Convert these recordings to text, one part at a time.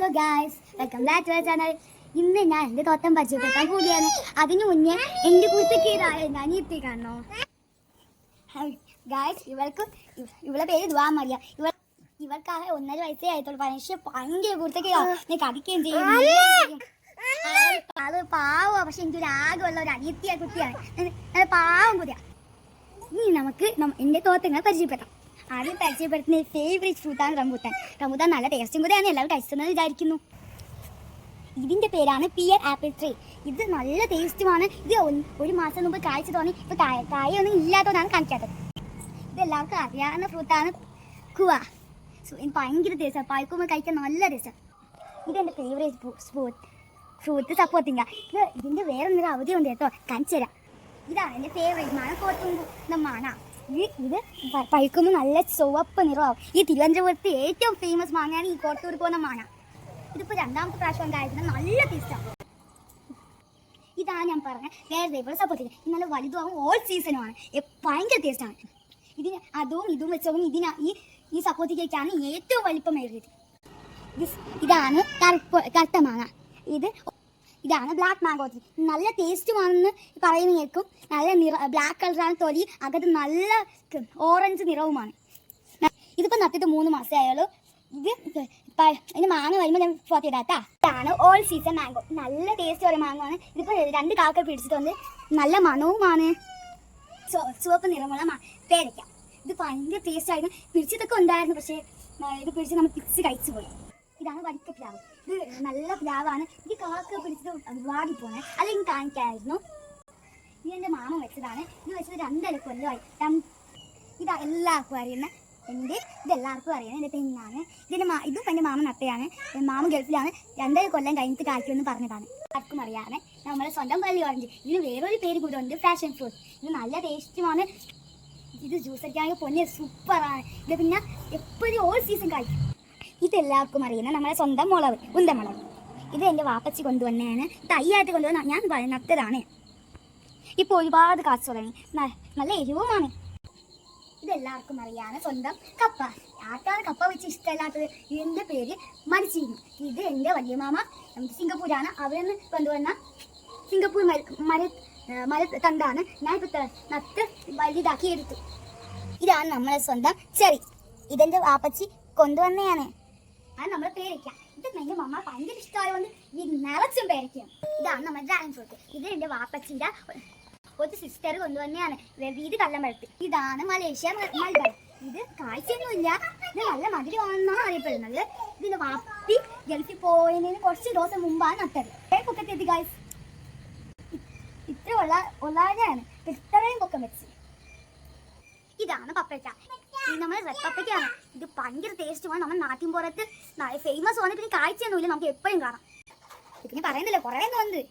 Hello guys welcome back to channel ഇന്ന് ഞാൻ എന്റെ തോട്ടം പരിചയപ്പെടുത്താൻ കൂടിയാണ്. അതിനു മുന്നേ എന്റെ ഇതായ ഞാൻ എത്തി കാണണോ? ഗായ്സ് ഇവൾക്ക് ഇവ- ഇവളെ പേര് ദ്വാ മറിയ. ഇവൾ ഇവൾക്കാകെ ഒന്നര വയസ്സേ ആയിട്ടുള്ളൂ. പക്ഷേ ഭയങ്കര കുർത്തക്കീരാ നീ കടിക്കുകയും ചെയ്യും. അത് പാവ. പക്ഷെ എനിക്കൊരു ആകെയുള്ള ഒരു അനിയത്തിയ കുട്ടിയാണ്. പാവം കുട്ടിയാണ് ഇനി നമുക്ക് എന്റെ തോട്ടങ്ങൾ പരിചയപ്പെടാം ആദ്യം പരിചയപ്പെടുത്തുന്ന ഫേവറേറ്റ് ഫ്രൂട്ടാണ് റംബൂട്ടാൻ. റംബൂട്ടാൻ നല്ല ടേസ്റ്റും കൂടെയാണ് എല്ലാവരും കഴിച്ചതെന്ന് വിചാരിക്കുന്നു. ഇതിന്റെ പേരാണ് പിയർ ആപ്പിൾ ട്രീ ഇത് നല്ല ടേസ്റ്റുമാണ് ഇത് ഒരു മാസം മുമ്പ് കാഴ്ച തോന്നി ഇപ്പോൾ കായ കായൊന്നും ഇല്ലാത്തതുകൊണ്ടാണ് കാണിക്കാത്തത്. ഇത് എല്ലാവർക്കും അറിയാവുന്ന ഫ്രൂട്ടാണ് കുവ. ഭയങ്കര ടേസ്റ്റാണ് പായ്ക്കുമ്പോൾ കഴിക്കാൻ നല്ല ടേസ്റ്റാണ് ഇതെന്റെ ഫേവറേറ്റ് ഫ്രൂട്ട് ഫ്രൂട്ട് സപ്പോർട്ടിങ്ക ഇത് ഇതിന്റെ വേറെ എന്തെങ്കിലും അവധി ഉണ്ട് കേട്ടോ. കാണിച്ചു തരാം ഇതാണ് എന്റെ ഫേവറേറ്റ് മാങ്ങ കോട്ടുന്ന മാങ്ങ ഇത് പഴുക്കുമ്പോൾ നല്ല ചുവപ്പ് നിറമാവും. ഈ തിരുവനന്തപുരത്ത് ഏറ്റവും ഫേമസ് മാങ്ങയാണ് ഈ കോട്ടൂർ പോകുന്ന മാങ്ങ. ഇതിപ്പോൾ രണ്ടാമത്തെ പ്രാവശ്യം കഴിക്കുന്നത് നല്ല ടേസ്റ്റാണ് ഇതാണ് ഞാൻ പറഞ്ഞ വേറെ വേറെ സപ്പോർട്ട് ചെയ്യുക ഇത് നല്ല വലുതും ഓൾ സീസണുമാണ് ഭയങ്കര ടേസ്റ്റാണ് ഇതിന് അതും ഇതും വെച്ചതും ഇതിന് ഈ ഈ സപ്പോർട്ടിലേക്കാണ് ഏറ്റവും വലിപ്പമേറിയത് ഇത് ഇതാണ് കറുപ്പ് കറുത്ത മാങ്ങ. ഇത് ഇതാണ് ബ്ലാക്ക് മാംഗോ ട്രീ നല്ല ടേസ്റ്റുമാണെന്ന് പറയുന്ന കേൾക്കും. നല്ല നിറ ബ്ലാക്ക് കളറാണ് തൊലി അകത്ത് നല്ല ഓറഞ്ച് നിറവുമാണ്. ഇതിപ്പോൾ ഇതിപ്പോ നട്ടിട്ട് മൂന്ന് മാസമേ ആയുള്ളൂ. ഇത് ഇതിന് മാങ്ങ വരുമ്പോൾ ഞാൻ ഫോട്ടോ ഇടാട്ടാ. ഇതാണ് ഓൾ സീസൺ മാംഗോ നല്ല ടേസ്റ്റ് ഒരു മാങ്ങോ ആണ്. ഇതിപ്പോൾ രണ്ട് കാക്ക പിടിച്ചിട്ടുണ്ട്. നല്ല മണവുമാണ്. ചുവ- ചുവപ്പ് നിറമുള്ള പേരയ്ക്ക. ഇത് ഭയങ്കര ടേസ്റ്റ് ആയിരുന്നു. പിടിച്ചതൊക്കെ ഉണ്ടായിരുന്നു പക്ഷേ ഇത് പിടിച്ച് നമ്മൾ പിടിച്ച് കഴിച്ചു പോയി. ഇതാണ് വടിക്ക പ്ലാവ്. ഇത് നല്ല പ്ലാവാണ്. ഇത് കാക്ക പിടിച്ചത് വാടിപ്പോണേ അല്ലെങ്കിൽ കാണിക്കായിരുന്നു ഇത് എന്റെ മാമ വെച്ചതാണ്. ഇത് വെച്ചത് രണ്ടര കൊല്ലമായി. ഇതാ എല്ലാവർക്കും അറിയുന്ന എന്റെ ഇത് എല്ലാവർക്കും അറിയുന്ന എന്റെ തെങ്ങാണ് ഇതിന്റെ മാ ഇതും എന്റെ മാമ നട്ടയാണ് മാമ ഗൾഫിലാണ്. രണ്ടര കൊല്ലം കഴിഞ്ഞിട്ട് കായ്ക്കുമെന്ന് പറഞ്ഞതാണ്. ആർക്കും അറിയാതെ നമ്മുടെ സ്വന്തം പള്ളി ഓറഞ്ച് ഇതിന് വേറൊരു പേര് കൂടെ ഉണ്ട് ഫാഷൻ ഫ്രൂട്ട് ഇത് നല്ല ടേസ്റ്റുമാണ്. ഇത് ജ്യൂസ് അടിക്കാണെങ്കിൽ പൊന്നെ സൂപ്പറാണ് ഇത് പിന്നെ എപ്പോഴും ഓൾ സീസൺ കഴിക്കും ഇതെല്ലാവർക്കും അറിയുന്ന നമ്മുടെ സ്വന്തം മുളക് ഉന്തമുളക് ഇത് എന്റെ വാപ്പച്ചി കൊണ്ടുവന്നതാണ്. തയ്യായിട്ട് കൊണ്ടുവന്ന ഞാൻ നട്ടതാണ് ഇപ്പോൾ ഒരുപാട് കാശ് തുടങ്ങി. നല്ല എരിവുമാണ്. ഇതെല്ലാവർക്കും അറിയാവുന്ന സ്വന്തം കപ്പ. ആർക്കാണ് കപ്പ വെച്ച് ഇഷ്ടമല്ലാത്തത്? ഇതിന്റെ പേര് മരിച്ചിരുന്നു. ഇത് എന്റെ വലിയ മാമ സിംഗപ്പൂരാണ്. അവിടെ കൊണ്ടുവന്ന സിംഗപ്പൂർ മര മര തണ്ടാണ് ഞാൻ ഇപ്പോൾ നട്ട് വലുതാക്കി എടുത്തു ഇതാണ് നമ്മളെ സ്വന്തം ചെറി. ഇതെന്റെ വാപ്പച്ചി കൊണ്ടുവന്നെയാണ് അത് നമ്മൾ പേരയ്ക്ക. ഇത് എന്റെ മമ്മ ഭയങ്കര ഇഷ്ടമായതുകൊണ്ട് ഈ നിറച്ചും പേരയ്ക്കാണ് ഇതാണ് നമ്മുടെ ഡ്രാഗൺ ഫ്രൂട്ട് ഇത് എന്റെ വാപ്പച്ചിന്റെ ഒരു സിസ്റ്റർ കൊണ്ടുവന്നെയാണ്. വീട് കള്ളമ്പഴത്ത് ഇതാണ് മലേഷ്യ മൽബഴം ഇത് കാഴ്ചയൊന്നുമില്ല. ഇത് നല്ല മധുരമാണെന്നാണ് അറിയപ്പെടുന്നത്. ഇതിന്റെ വാപ്പി ഗൾഫിൽ പോയതിന് കുറച്ച് ദിവസം മുമ്പാണ് നട്ടത്. പൊക്കത്തെത്തി കാഴ്ച ഇത്ര ഉള്ള ഉള്ളാതെയാണ് ഇത്രയും പൊക്കം വെച്ച്. ഇതാണ് പപ്പയ്ക്ക ഇത് നമ്മൾ റെഡ് ഇത് ഭയങ്കര ടേസ്റ്റുമാണ് നമ്മൾ നാട്ടിൻ പുറത്ത് ഫേമസ് ആണ് പിന്നെ കാഴ്ചയൊന്നുമില്ല. നമുക്ക് എപ്പോഴും കാണാം. പിന്നെ പറയുന്നില്ല? കുറേ വന്നത്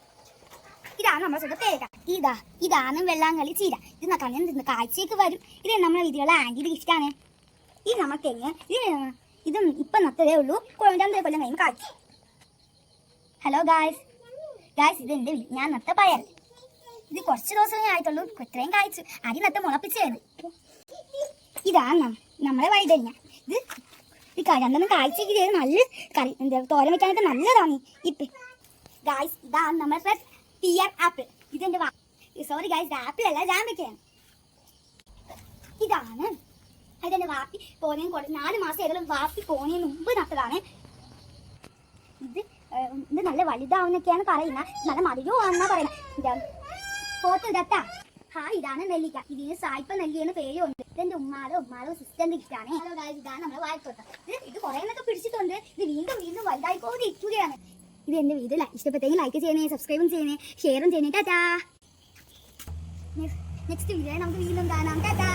ഇതാണ് നമ്മുടെ സ്വന്തം പേരക്ക ഇതാ ഇതാണ് വെള്ളാങ്കളി ചീര. ഇത് കണ്ണിന് കാഴ്ചയ്ക്ക് വരും. ഇത് നമ്മുടെ വീട്ടിലുള്ള ആന്റിയുടെ ഗിഫ്റ്റാണ് ഇത് നമ്മൾ തെങ്ങ്. ഇത് ഇത് ഇപ്പം നത്തതേ ഉള്ളൂ. കൊ- രണ്ടര കൊല്ലം കഴിയും കാഴ്ച ഹലോ ഗായ്സ് ഗായ്സ് ഇത് എന്റെ ഞാൻ നത്ത പയർ. ഇത് കുറച്ച് ദിവസമേ ആയിട്ടുള്ളൂ. ഇത്രയും കാഴ്ച അരി നത്ത മുളപ്പിച്ചതാണ്. ഇതാണ് നമ്മളെ വഴുതനങ്ങ ഇത് ഈ ക- രണ്ടെണ്ണം കാഴ്ചയ്ക്ക് ചെയ്ത് നല്ല കറി എന്താ തോരൻ വെക്കാനൊക്കെ നല്ലതാണ് ഇപ്പം. ഗായ്സ് ഇതാണ് നമ്മുടെ പിയർ ആപ്പിൾ ഇത് ഇതെന്റെ സോറി ഗായ്സ് ആപ്പിൾ അല്ല ജാമ്പയ്ക്കാണ് ഇതാണ്. അതെന്റെ വാപ്പി പോനേം കൊടുത്ത് നാല് മാസം ഏതായാലും വാപ്പി പോനേന് മുമ്പ് നട്ടതാണ്. ഇത് ഇത് നല്ല വലുതാവുന്നൊക്കെയാണ് പറയുന്നത്. നല്ല മധുരമാണെന്നാ പറയുന്നത്. ഫോട്ടോ ഇടത്താ ഹായ് ഇതാണ് നെല്ലിക്ക. ഇതിന് സായിപ്പ നെല്ലി എന്ന് പേരുണ്ട് ഇതെന്റെ ഉമ്മാലോ ഉമ്മാലോ സിസ്റ്ററിന്റെ ഗിഫ്റ്റാണ് ഇതാണ് നമ്മുടെ വാഴത്തോട്ടം. ഇത് ഇത് കുറേ എന്നൊക്കെ പിടിച്ചിട്ടുണ്ട്. ഇത് വീണ്ടും വീണ്ടും വലുതായിക്കോന്ന് ഇരിക്കുകയാണ് ഇത് എന്റെ വീഡിയോ ഇഷ്ടപ്പെട്ടെങ്കിൽ ലൈക്ക് ചെയ്യണേ സബ്സ്ക്രൈബും ചെയ്യണേ ഷെയറും ചെയ്യണേ. ടാറ്റാ. നെക്സ്റ്റ് വീഡിയോ നമുക്ക് വീണ്ടും കാണാം. ടാറ്റാ.